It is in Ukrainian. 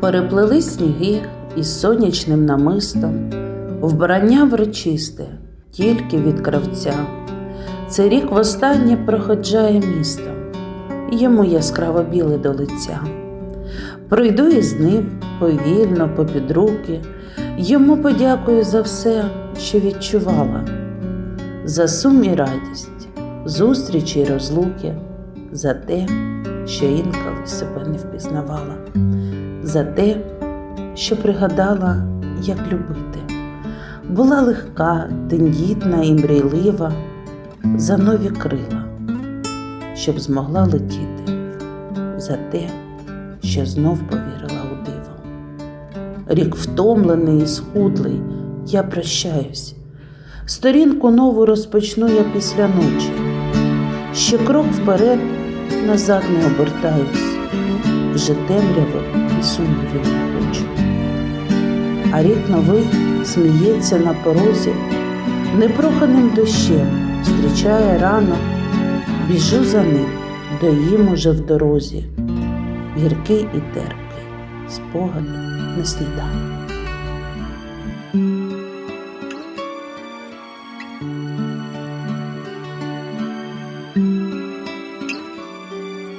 Переплели сніги із сонячним намистом, вбрання врочисте, тільки від кравця. Цей рік востаннє проходжає містом, йому яскраво біле до лиця. Пройду із ним повільно, попід руки, йому подякую за все, що відчувала, за сум і радість, зустрічі й розлуки, за те, що інколи себе не впізнавала, за те, що пригадала, як любити. Була легка, тендітна і мрійлива за нові крила, щоб змогла летіти, за те, що знов повірила у диво. Рік втомлений і схудлий, я прощаюсь. Сторінку нову розпочну я після ночі. Ще крок вперед, назад не обертаюсь, вже темряви і сумнівів не хочу. А рік новий сміється на порозі, непроханим дощем зустрічає рано, біжу за ним, доїм уже в дорозі, гіркий і терпкий, спогад не сніданок.